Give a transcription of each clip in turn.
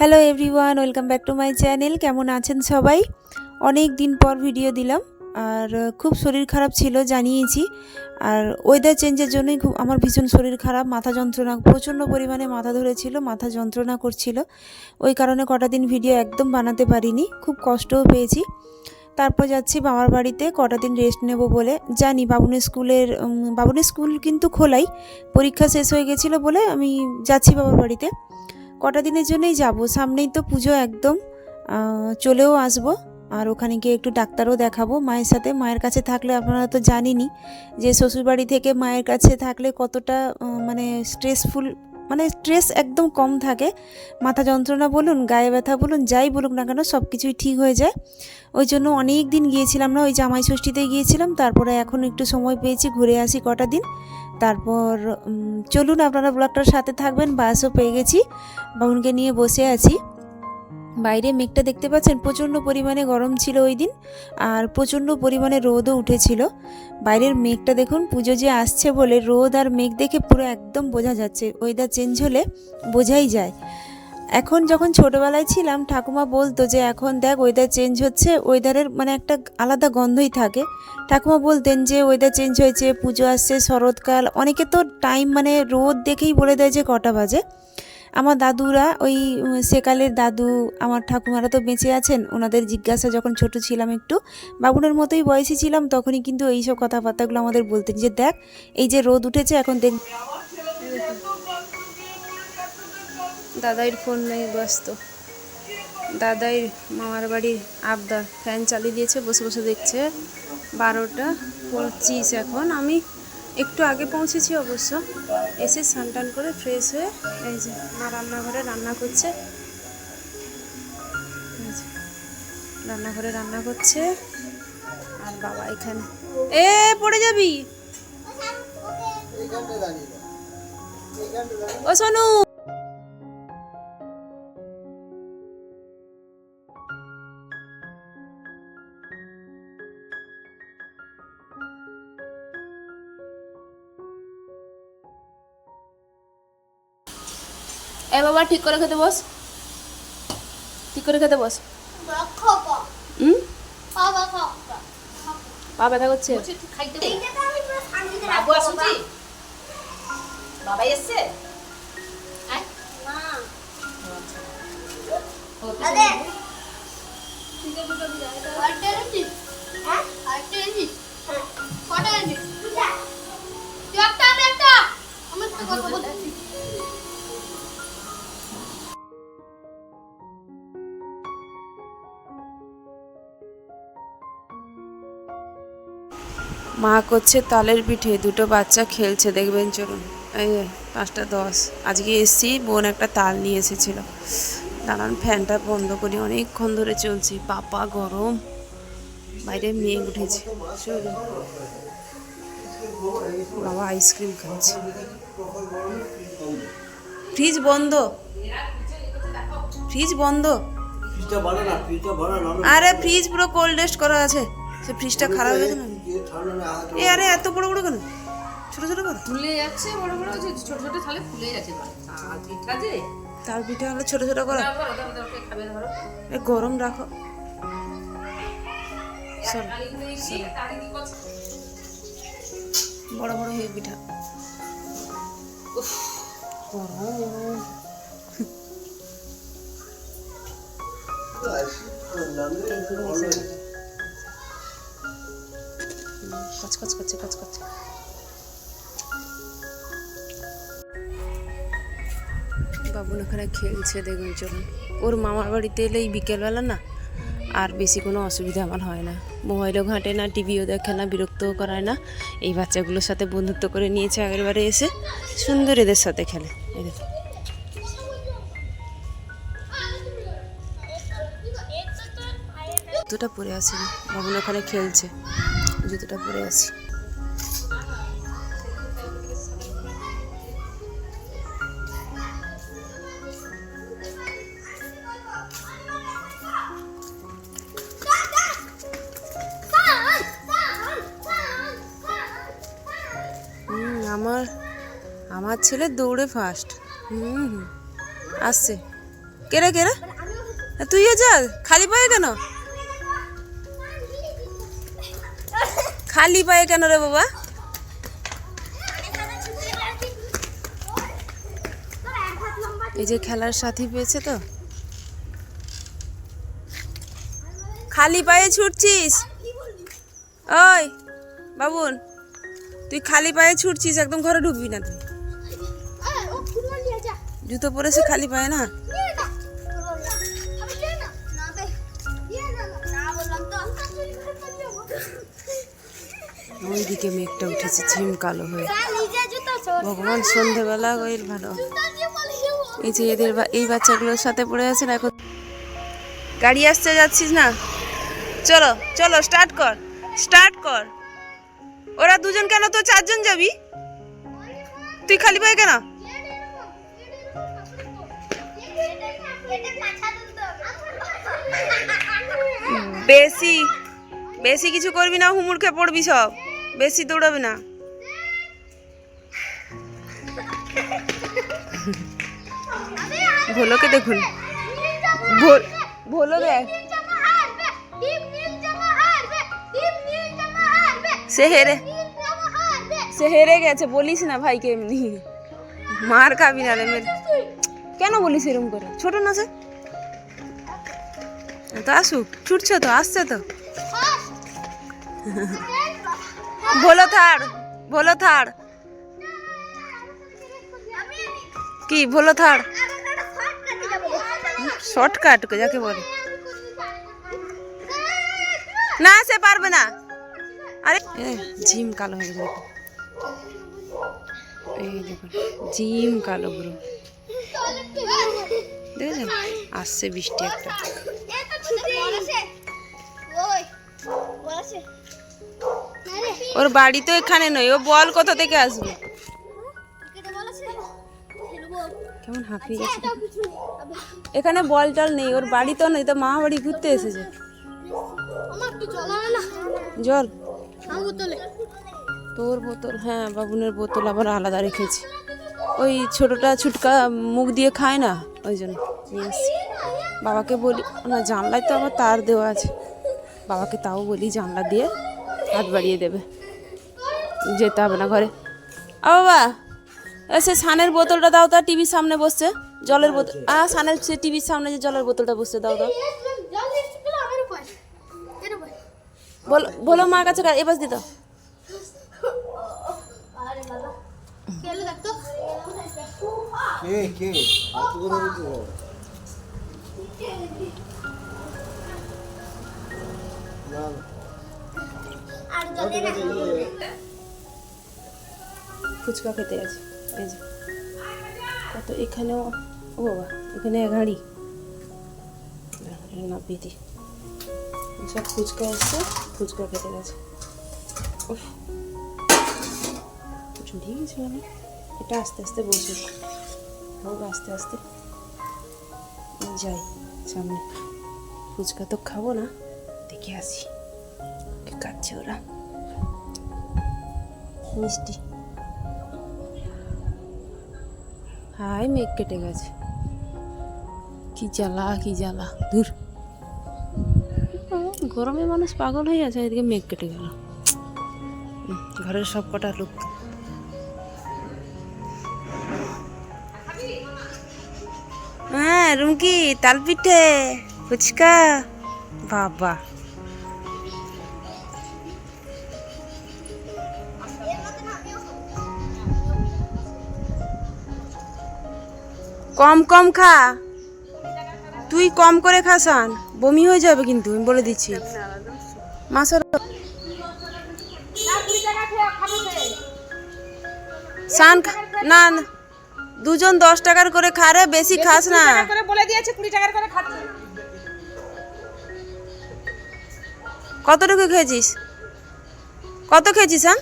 Hello everyone welcome back to my channel কেমন আছেন সবাই? অনেক দিন পর ভিডিও দিলাম, আর খুব শরীর খারাপ ছিল, জানিয়েছি। আর ওয়েদার চেঞ্জের জন্যই খুব, আমার ভীষণ শরীর খারাপ, মাথা যন্ত্রণা, প্রচণ্ড পরিমাণে মাথা ধরেছিল, মাথা যন্ত্রণা করছিল। ওই কারণে কটা দিন ভিডিও একদম বানাতে পারিনি, খুব কষ্টও পেয়েছি। তারপর যাচ্ছি বাবার বাড়িতে, কটা দিন রেস্ট নেব বলে। জানি বাবুনের স্কুলের বাবুনের স্কুল কিন্তু খোলাই, পরীক্ষা শেষ হয়ে গেছিল বলে আমি যাচ্ছি বাবার বাড়িতে। কটা দিনের জন্যই যাব? সামনেই তো পুজো একদম। চলেও আসব। আর ওখানে গিয়ে একটু ডাক্তারও দেখাবো। মায়ের সাথে, মায়ের কাছে থাকলে আপনারা তো জানেনই যে শ্বশুরবাড়ি থেকে মায়ের কাছে থাকলে কতটা মানে স্ট্রেসফুল মানে স্ট্রেস একদম কম থাকে। মাথা যন্ত্রণা বলুন, গায়ে ব্যথা বলুন, যাই বলুক না কেন সব কিছুই ঠিক হয়ে যায়। ওই জন্য অনেক দিন গিয়েছিলাম না, ওই জামাই ষষ্ঠীতে গিয়েছিলাম। তারপরে এখন একটু সময় পেয়েছি, ঘুরে আসি কটা দিন। তারপর চলুন আপনারা ব্লগটার সাথে থাকবেন, বাসও পেয়ে গেছি। বাবুনকে নিয়ে বসে আছি। বাইরে মেঘটা দেখতে পাচ্ছেন, প্রচণ্ড পরিমাণে গরম ছিল ওই দিন, আর প্রচণ্ড পরিমাণে রোদও উঠেছিল। বাইরের মেঘটা দেখুন, পুজো যে আসছে বলে রোদ আর মেঘ দেখে পুরো একদম বোঝা যাচ্ছে। ওয়েদার চেঞ্জ হলে বোঝাই যায়। এখন যখন ছোটবেলায় ছিলাম, ঠাকুমা বলতো যে, এখন দেখ ওয়েদার চেঞ্জ হচ্ছে ওয়েদারের মানে একটা আলাদা গন্ধই থাকে। ঠাকুমা বলতেন যে ওয়েদার চেঞ্জ হয়েছে, পুজো আসছে, শরৎকাল। অনেকে তো টাইম মানে রোদ দেখেই বলে দেয় যে, কটা বাজে। আমার দাদুরা, ওই সেকালের দাদু, আমার ঠাকুমারা তো বেঁচে আছেন, ওনাদের জিজ্ঞাসা যখন ছোট ছিলাম একটু, বাবুনের মতোই বয়সী ছিলাম, তখনই কিন্তু এইসব কথাবার্তাগুলো আমাদের বলতেন যে, দেখ, এই যে রোদ উঠেছে, এখন দেখ দাদাইর ফোন নেই ব্যস্ত। দাদাই মামার বাড়ির আবদার। ফ্যান চালিয়ে দিয়েছে, বসে বসে দেখছে। বারোটা পঁচিশ এখন। আমি একটু আগে পৌঁছেছি অবশ্য। এসে স্নান করে ফ্রেশ হয়ে এই যে মা রান্নাঘরে রান্না করছে। রান্নাঘরে রান্না করছে। আর বাবা এখানে। এ, পড়ে যাবি? ও সোনু! এ বাবা ঠিক করে খেতে বস। ঠিক করে খেতে বস। হুম? পা ব্যথা করছে। বাবু বাবা। এসছে? মা। করছে তালের পিঠে দুটো বাচ্চা খেলছে দেখবেন চলুন। এই পাঁচটা দশ। আজকে এসছি বোন একটা তাল নিয়ে এসেছিল। দাঁড়ান ফ্যানটা বন্ধ করি অনেকক্ষণ ধরে চলছি। পাপা গরম। বাইরে মেঘ উঠেছে। চলুন। বাবা আইসক্রিম খাচ্ছে। ফ্রিজ বন্ধ। ফ্রিজ বন্ধ। আরে ফ্রিজ পুরো কোল্ড রেস্ট করা আছে। সে ফ্রিজটা খারাপ হয়েছে না? এ আরে এত বড় বড় কেন? ছোট ছোট করো ফুলে যাচ্ছে বড় বড় হচ্ছে ছোট ছোট তাহলে ফুলে যাচ্ছে আর পিঠা যে? তার পিঠে হলে ছোট ছোট করো। এ গরম রাখো। বড় বড় হয়ে পিঠা। গরম। কচকচ করছে কচকচ বাবুন ওখানে খেলছে, দেখুন চলুন। ওর মামার বাড়িতে এলেই বিকেলবেলা না, আর বেশি কোনো অসুবিধা আমার হয় না। মোবাইলও ঘাঁটে না, টিভিও দেখে না, বিরক্তও করায় না। এই বাচ্চাগুলোর সাথে বন্ধুত্ব করে নিয়েছে আগের বারে এসে, সুন্দর এদের সাথে খেলে। এই দেখুন। জুতোটা পরে আসিনি বাবুন ওখানে খেলছে। জুতোটা পরে আছি। আমার আমার ছেলে দৌড়ে ফার্স্ট হুম হুম। আসছে। কেরা কেরা? তুইও চল খালি পায়ে কেন? খালি পায়ে কেন রে বাবা? এই যে খেলার সাথী পেয়েছে তো। খালি পায়ে ছুটছিস? ওই বাবুন তুই খালি পায়ে ছুটছিস একদম ঘরে ঢুকবি না তুই। জুতো পরেছে খালি পায়ে না? ওইদিকে মেঘটা উঠেছে ঝিম কালো হয়ে। ভগবান সন্ধেবেলা ওই ভালো। এই যে এদের এই বাচ্চাগুলোর সাথে পড়ে আছেন এখন গাড়ি আসতে যাচ্ছিস না? চলো চলো স্টার্ট কর স্টার্ট কর। ওরা দুজন কেন তো চারজন যাবি? তুই খালি পায়ে কেন? বেশি বেশি কিছু করবি না হুমুর খেয়ে পড়বি সব। বেশি দৌড়াবি না। ভোলোকে দেখুন। ভোল দেখ। সে হেরে সে হেরে গেছে, বলিস না ভাইকে এমনি। মার খাবি না কেন বলিস এরকম করে? ছোট না সে? তো আসুক, ছুটছে তো, আসছে তো। ভোলো থার ভোলো থার। কি ভোলো থার। শর্টকাট যাকে বলে। না, সে পারবে না। আরে জিম কালো হয়ে গেছে। এই জিম কালো পুরো। দেখেছেন? আসছে বৃষ্টি একটা। ওর বাড়ি তো এখানে নয়, ও বল কোথা থেকে আসবে? কেমন হাঁপিয়ে গেছে। এখানে বল টল নেই, ওর বাড়ি তো নেই তো মা বাড়ি ঘুরতে এসেছে। জল। তোর বোতল হ্যাঁ বাবুনের বোতল আবার আলাদা রেখেছি। ওই ছোটটা ছুটকা মুখ দিয়ে খায় না, ওই জন্য নিয়ে বাবাকে বলি, না, জানলায় তো আবার তার দেওয়া আছে। বাবাকে তাও বলি, জানলা দিয়ে হাত বাড়িয়ে দেবে। যেতে হবে না ঘরে। আ বাবা সে সানের বোতলটা দাও তা টিভির সামনে বসছে। জলের বোতল আ সানের সে টিভির সামনে যে জলের বোতলটা বসছে দাও দাও বলো বলো মার কাছে এবার দিত। না। ফুচকা খেতে আছে এই যে। কত এখানেও ও বাবা এখানে গাড়ি না পেতি সব ফুচকা এসছে ফুচকা খেতে গেছে। উফ, চুরি গেছে মানে এটা আস্তে আস্তে বসে। হোক আস্তে আস্তে। আমি যাই সামনে। ফুচকা তো খাব না। দেখে আসি। কি খাচ্ছে ওরা? মিষ্টি। হাই মেঘ কেটে গেছে। কি জ্বালা কি জ্বালা। দূর গরমে মানুষ পাগল হয়ে আছে এদিকে মেঘ কেটে গেল। ঘরের সব কটা লোক। হ্যাঁ রুমকি, তালপিঠে, ফুচকা। বাবা। কম কম খা। তুই কম করে খাসান বমি হয়ে যাবে কিন্তু আমি বলে দিচ্ছি। মাছের সান না না। দুজন দশ টাকার করে খা রে বেশি খাস না। বলে দিয়েছে কুড়ি টাকার করে খাচ্ছে। কতটুকু খেয়েছিস? কত খেয়েছিস হ্যাঁ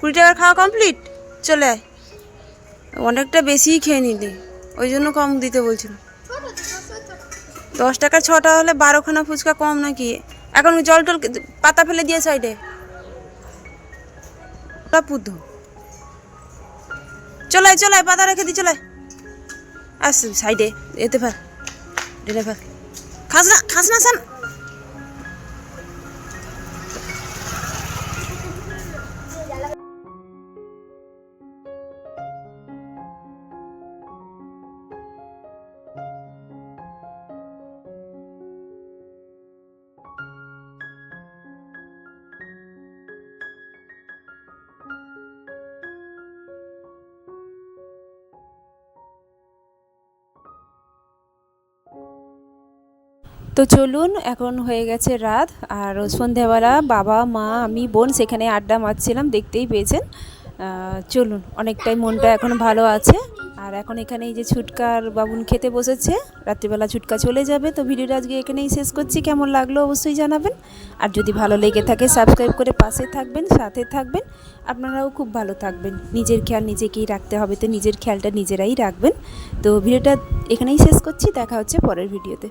কুড়ি টাকার খাওয়া কমপ্লিট চলে আয়। অনেকটা বেশিই খেয়ে নিলি। ওই জন্য কম দিতে বলছিল দশ টাকা ছটা হলে বারোখানা ফুচকা কম নাকি? এখন জল টল পাতা ফেলে দিয়ে সাইডে। পুদ্ধ চলাই চলাই, পাতা রেখে দি, চলাই। আস, সাইডে, এতে ফেল ফেল। খাস না খাস না, সান। তো চলুন, এখন হয়ে গেছে রাত। আর সন্ধ্যাবেলা বাবা, মা, আমি, বোন সেখানে আড্ডা মারছিলাম, দেখতেই পেয়েছেন। চলুন, অনেকটাই মনটা এখন ভালো আছে। আর এখন এখানে এই যে ছুটকার বাবুন খেতে বসেছে, রাত্রিবেলা ছুটকা চলে যাবে। তো ভিডিওটা আজকে এখানেই শেষ করছি। কেমন লাগল অবশ্যই জানাবেন। আর যদি ভালো লেগে থাকে সাবস্ক্রাইব করে পাশে থাকবেন, সাথে থাকবেন। আপনারাও খুব ভালো থাকবেন। নিজের খেয়াল নিজেকেই রাখতে হবে। তো নিজের খেয়ালটা নিজেরাই রাখবেন। তো ভিডিওটা এখানেই শেষ করছি। দেখা হচ্ছে পরের ভিডিওতে।